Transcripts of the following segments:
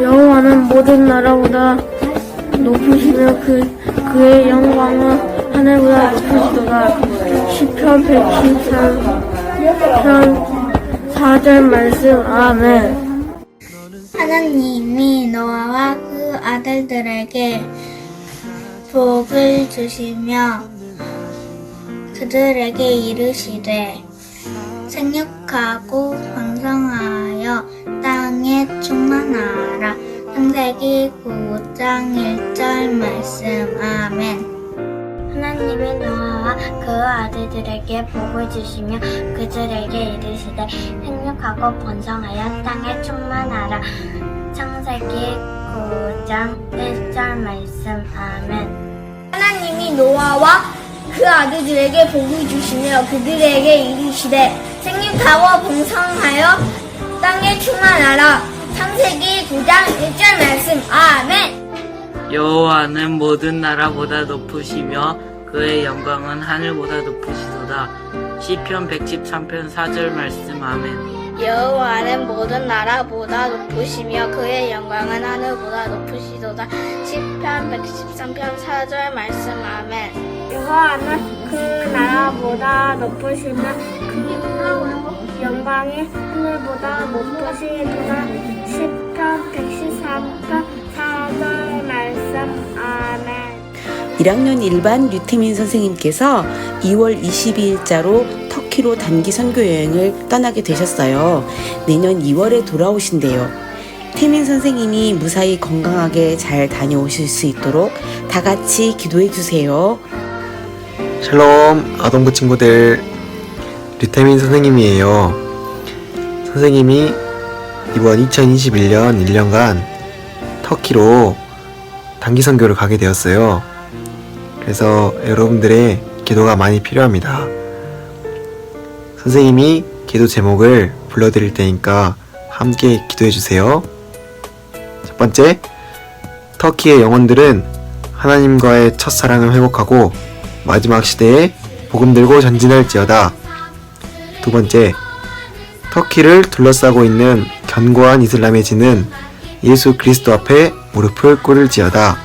여호와는 모든 나라보다 높으시며 그, 그의 영광은 하늘보다 높으시도다. 시편 113편 4절 말씀. 아멘. 하나님이 노아와 그 아들들에게 복을 주시며 그들에게 이르시되 생육하고 번성하여 땅에 충만하라 창세기 9장 1절 말씀 아멘 하나님이 노아와 그 아들들에게 복을 주시며 그들에게 이르시되 생육하고 번성하여 땅에 충만하라 창세기 9장 1절 말씀 아멘 하나님이 노아와 그 아들들에게 복을 주시며 그들에게 이르시되 생육하고 번성하여 땅에 충만하라. 창세기 9장 1절 말씀. 아멘. 여호와는 모든 나라보다 높으시며 그의 영광은 하늘보다 높으시도다. 시편 113편 4절 말씀 아멘. 여호와는 모든 나라보다 높으시며 그의 영광은 하늘보다 높으시도다 시편 113편 4절 말씀 아멘 여호와는 그 나라보다 높으시며 그 영광이 하늘보다 높으시도다. 시편 113편 4절 말씀 아멘 1학년 1반 류태민 선생님께서 2월 22일자로 터키로 단기 선교 여행을 떠나게 되셨어요. 내년 2월에 돌아오신대요. 태민 선생님이 무사히 건강하게 잘 다녀오실 수 있도록 다 같이 기도해 주세요. 샬롬 아동부 친구들 류태민 선생님이에요. 선생님이 이번 2021년 1년간 터키로 단기 선교를 가게 되었어요. 그래서 여러분들의 기도가 많이 필요합니다. 선생님이 기도 제목을 불러드릴 테니까 함께 기도해 주세요. 첫 번째, 터키의 영혼들은 하나님과의 첫사랑을 회복하고 마지막 시대에 복음 들고 전진할지어다. 두 번째, 터키를 둘러싸고 있는 견고한 이슬람의 진은 예수 그리스도 앞에 무릎을 꿇을지어다.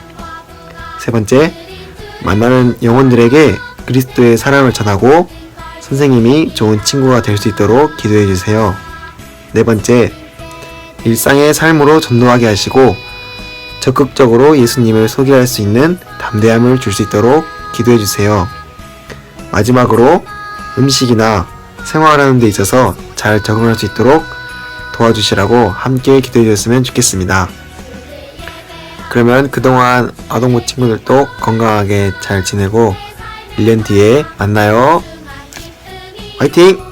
세 번째, 만나는 영혼들에게 그리스도의 사랑을 전하고 선생님이 좋은 친구가 될 수 있도록 기도해 주세요. 네 번째, 일상의 삶으로 전도하게 하시고 적극적으로 예수님을 소개할 수 있는 담대함을 줄 수 있도록 기도해 주세요. 마지막으로 음식이나 생활하는 데 있어서 잘 적응할 수 있도록 도와주시라고 함께 기도해 주셨으면 좋겠습니다. 그러면 그동안 아동부 친구들도 건강하게 잘 지내고 1년 뒤에 만나요. 화이팅!